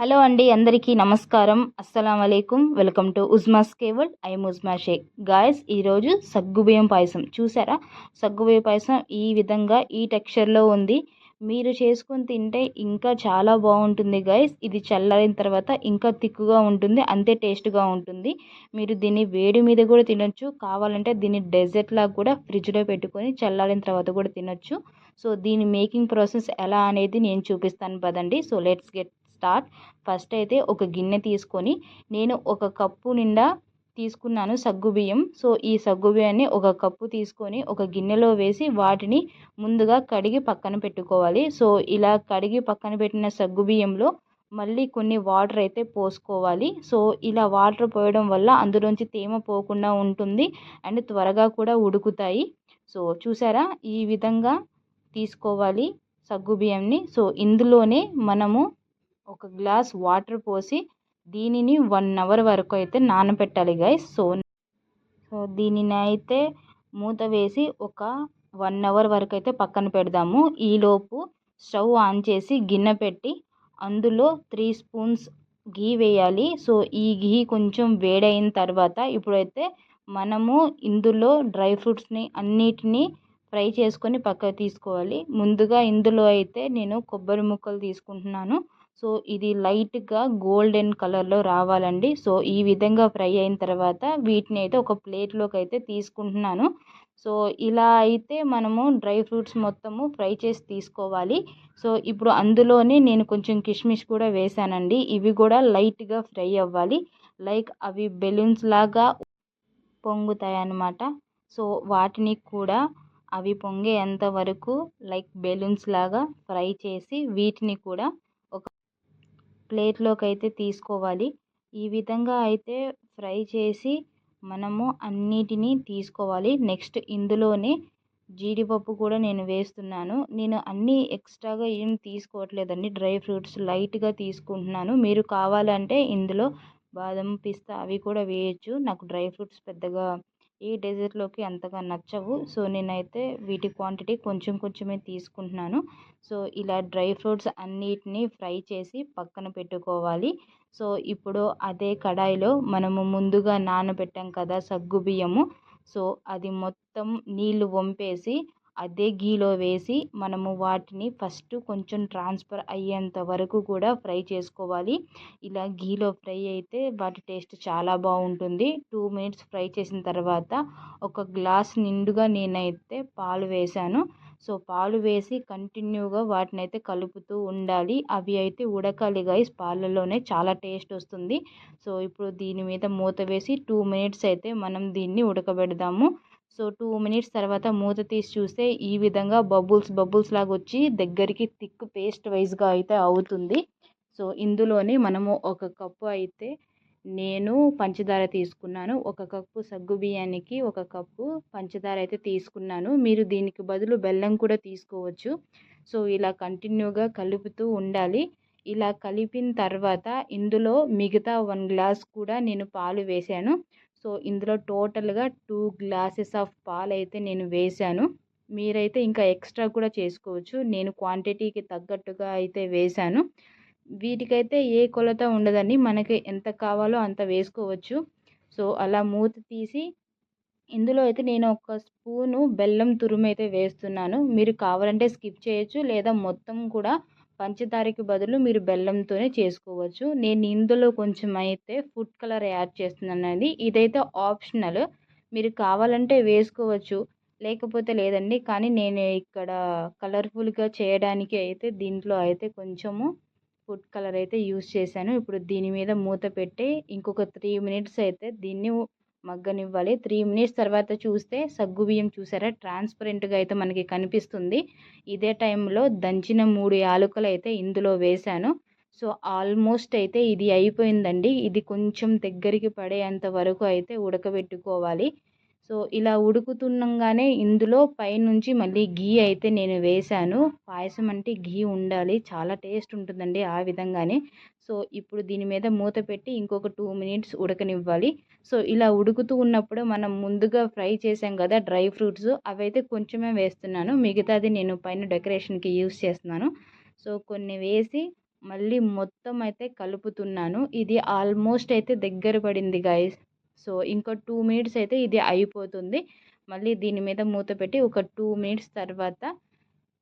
Hello అండి అందరికీ నమస్కారం. అస్సలం అయికం వెల్కమ్ టు ఉజ్మాస్ కేవల్ ఐఎమ్ ఉజ్మా షేక్. గాయస్ ఈరోజు సగ్గుబియ్యం పాయసం. చూసారా? సగ్గుబియ్యం పాయసం ఈ విధంగా ఈ టెక్స్చర్లో ఉంది. మీరు చేసుకొని తింటే ఇంకా చాలా బాగుంటుంది గాయస్. ఇది చల్లారిన తర్వాత ఇంకా థిక్గా ఉంటుంది అంతే టేస్ట్గా ఉంటుంది. మీరు దీన్ని వేడి మీద కూడా తినొచ్చు. కావాలంటే దీన్ని డెజర్ట్ లాగా కూడా ఫ్రిడ్జ్లో పెట్టుకొని చల్లారిన తర్వాత కూడా తినొచ్చు. సో దీని మేకింగ్ ప్రాసెస్ ఎలా అనేది నేను చూపిస్తాను పదండి. So let's get start. First అయితే ఒక గిన్నె తీసుకొని నేను ఒక కప్పు నిండా తీసుకున్నాను సగ్గుబియ్యం సో ఈ సగ్గుబియ్యాన్ని ఒక కప్పు తీసుకొని ఒక గిన్నెలో వేసి వాటిని ముందుగా కడిగి పక్కన పెట్టుకోవాలి. సో ఇలా కడిగి పక్కన పెట్టిన సగ్గుబియ్యంలో మళ్ళీ కొన్ని వాటర్ అయితే పోసుకోవాలి. సో ఇలా వాటర్ పోయడం వల్ల అందులోంచి తేమ పోకుండా ఉంటుంది అండ్ త్వరగా కూడా ఉడుకుతాయి. సో చూసారా? ఈ విధంగా తీసుకోవాలి సగ్గుబియ్యంని సో ఇందులోనే మనము ఒక గ్లాస్ వాటర్ పోసి దీనిని వన్ అవర్ వరకు అయితే నానబెట్టాలి గైస్ సో సో దీనిని అయితే మూత వేసి ఒక వన్ అవర్ వరకు అయితే పక్కన పెడదాము. ఈలోపు స్టవ్ ఆన్ చేసి గిన్నె పెట్టి అందులో త్రీ స్పూన్స్ గీ వేయాలి. సో ఈ గీ కొంచెం వేడైన తర్వాత ఇప్పుడైతే మనము ఇందులో డ్రై ఫ్రూట్స్ని అన్నిటినీ ఫ్రై చేసుకొని పక్కకు తీసుకోవాలి. ముందుగా ఇందులో అయితే నేను కొబ్బరి ముక్కలు తీసుకుంటున్నాను. సో ఇది లైట్గా గోల్డెన్ కలర్లో రావాలండి. సో ఈ విధంగా ఫ్రై అయిన తర్వాత వీటిని అయితే ఒక ప్లేట్లోకి అయితే తీసుకుంటున్నాను. సో ఇలా అయితే మనము డ్రై ఫ్రూట్స్ మొత్తము ఫ్రై చేసి తీసుకోవాలి. సో ఇప్పుడు అందులోనే నేను కొంచెం కిష్మిష్ కూడా వేసానండి. ఇవి కూడా లైట్గా ఫ్రై అవ్వాలి. లైక్ అవి బెలూన్స్ లాగా పొంగుతాయి అన్నమాట సో వాటిని కూడా అవి పొంగేంత వరకు లైక్ బెలూన్స్ లాగా ఫ్రై చేసి వీటిని కూడా ఒక ప్లేట్లోకి అయితే తీసుకోవాలి. ఈ విధంగా అయితే ఫ్రై చేసి మనము అన్నిటినీ తీసుకోవాలి. నెక్స్ట్ ఇందులోనే జీడిపప్పు కూడా నేను వేస్తున్నాను. నేను అన్నీ ఎక్స్ట్రాగా ఏం తీసుకోవట్లేదండి. డ్రై ఫ్రూట్స్ లైట్గా తీసుకుంటున్నాను. మీరు కావాలంటే ఇందులో బాదం పిస్తా అవి కూడా వేయచ్చు. నాకు డ్రై ఫ్రూట్స్ పెద్దగా ఈ డెజర్ట్లోకి అంతగా నచ్చవు. సో నేనైతే వీటి క్వాంటిటీ కొంచెం కొంచెమే తీసుకుంటున్నాను. సో ఇలా డ్రై ఫ్రూట్స్ అన్నిటినీ ఫ్రై చేసి పక్కన పెట్టుకోవాలి. సో ఇప్పుడు అదే కడాయిలో మనము ముందుగా నానబెట్టాం కదా సగ్గు బియ్యము. సో అది మొత్తం నీళ్ళు వంపేసి అదే గీలో వేసి మనము వాటిని ఫస్ట్ కొంచెం ట్రాన్స్ఫర్ అయ్యేంత వరకు కూడా ఫ్రై చేసుకోవాలి. ఇలా గీలో ఫ్రై అయితే వాటి టేస్ట్ చాలా బాగుంటుంది. టూ మినిట్స్ ఫ్రై చేసిన తర్వాత ఒక గ్లాస్ నిండుగా నేనైతే పాలు వేశాను. సో పాలు వేసి కంటిన్యూగా వాటిని అయితే కలుపుతూ ఉండాలి. అవి అయితే ఉడకాలి గైస్. పాలలోనే చాలా టేస్ట్ వస్తుంది. సో ఇప్పుడు దీని మీద మూత వేసి టూ మినిట్స్ అయితే మనం దీన్ని ఉడకబెడదాము. సో టూ మినిట్స్ తర్వాత మూత తీసి చూస్తే ఈ విధంగా బబుల్స్ బబుల్స్ లాగా వచ్చి దగ్గరికి థిక్ పేస్ట్ వైజ్గా అయితే అవుతుంది. సో ఇందులోనే మనము ఒక కప్పు అయితే నేను పంచదార తీసుకున్నాను. ఒక కప్పు సగ్గు బియ్యానికి ఒక కప్పు పంచదార అయితే తీసుకున్నాను. మీరు దీనికి బదులు బెల్లం కూడా తీసుకోవచ్చు. సో ఇలా కంటిన్యూగా కలుపుతూ ఉండాలి. ఇలా కలిపిన తర్వాత ఇందులో మిగతా వన్ గ్లాస్ కూడా నేను పాలు వేశాను. సో ఇందులో టోటల్గా టూ గ్లాసెస్ ఆఫ్ పాలు అయితే నేను వేశాను. మీరైతే ఇంకా ఎక్స్ట్రా కూడా చేసుకోవచ్చు. నేను క్వాంటిటీకి తగ్గట్టుగా అయితే వేశాను. వీటికైతే ఏ కొలత ఉండదని మనకి ఎంత కావాలో అంత వేసుకోవచ్చు. సో అలా మూత తీసి ఇందులో అయితే నేను ఒక స్పూను బెల్లం తురుము అయితే వేస్తున్నాను. మీరు కావాలంటే స్కిప్ చేయొచ్చు. లేదా మొత్తం కూడా పంచదారకి బదులు మీరు బెల్లంతోనే చేసుకోవచ్చు. నేను ఇందులో కొంచెం అయితే ఫుడ్ కలర్ యాడ్ చేస్తున్నానండి ఇదైతే ఆప్షనల్. మీరు కావాలంటే వేసుకోవచ్చు లేకపోతే లేదండి. కానీ నేను ఇక్కడ కలర్ఫుల్గా చేయడానికి అయితే దీంట్లో అయితే కొంచెము ఫుడ్ కలర్ అయితే యూస్ చేశాను. ఇప్పుడు దీని మీద మూత పెట్టి ఇంకొక త్రీ మినిట్స్ అయితే దీన్ని మగ్గనివ్వాలి. త్రీ మినిట్స్ తర్వాత చూస్తే సగ్గుబియ్యం చూసారా? ట్రాన్స్పరెంట్గా అయితే మనకి కనిపిస్తుంది. ఇదే టైంలో దంచిన మూడు యాలకులు అయితే ఇందులో వేశాను. సో ఆల్మోస్ట్ అయితే ఇది అయిపోయిందండి. ఇది కొంచెం దగ్గరికి పడేంత వరకు అయితే ఉడకబెట్టుకోవాలి. సో ఇలా ఉడుకుతుండగానే ఇందులో పైనుంచి మళ్ళీ గీ అయితే నేను వేశాను. పాయసం అంటే గీ ఉండాలి. చాలా టేస్ట్ ఉంటుందండి ఆ విధంగానే. సో ఇప్పుడు దీని మీద మూత పెట్టి ఇంకొక టూ మినిట్స్ ఉడకనివ్వాలి. సో ఇలా ఉడుకుతూ ఉన్నప్పుడు మనం ముందుగా ఫ్రై చేసాం కదా డ్రై ఫ్రూట్స్ అవైతే కొంచెమే వేస్తున్నాను. మిగతాది నేను పైన డెకరేషన్కి యూస్ చేస్తున్నాను. సో కొన్ని వేసి మళ్ళీ మొత్తం అయితే కలుపుతున్నాను. ఇది ఆల్మోస్ట్ అయితే దగ్గర పడింది గాయస్. సో ఇంకో టూ మినిట్స్ అయితే ఇది అయిపోతుంది. మళ్ళీ దీని మీద మూత పెట్టి ఒక టూ మినిట్స్ తర్వాత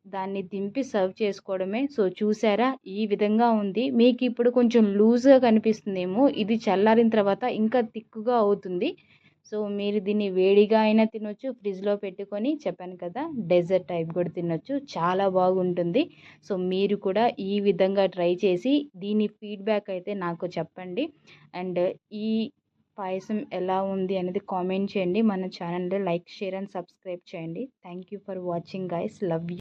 దాన్ని దింపి సర్వ్ చేసుకోవడమే. సో చూసారా? ఈ విధంగా ఉంది. మీకు ఇప్పుడు కొంచెం లూజ్గా కనిపిస్తుందేమో. ఇది చల్లారిన తర్వాత ఇంకా థిక్గా అవుతుంది. సో మీరు దీన్ని వేడిగా అయినా తినొచ్చు ఫ్రిడ్జ్లో పెట్టుకొని చెప్పాను కదా డెజర్ట్ టైప్ కూడా తినొచ్చు. చాలా బాగుంటుంది. సో మీరు కూడా ఈ విధంగా ట్రై చేసి దీని ఫీడ్బ్యాక్ అయితే నాకు చెప్పండి. అండ్ ఈ పాయసం ఎలా ఉంది అనేది కామెంట్ చేయండి. మన ఛానల్లో లైక్ షేర్ అండ్ సబ్స్క్రైబ్ చేయండి. Thank you for watching guys love you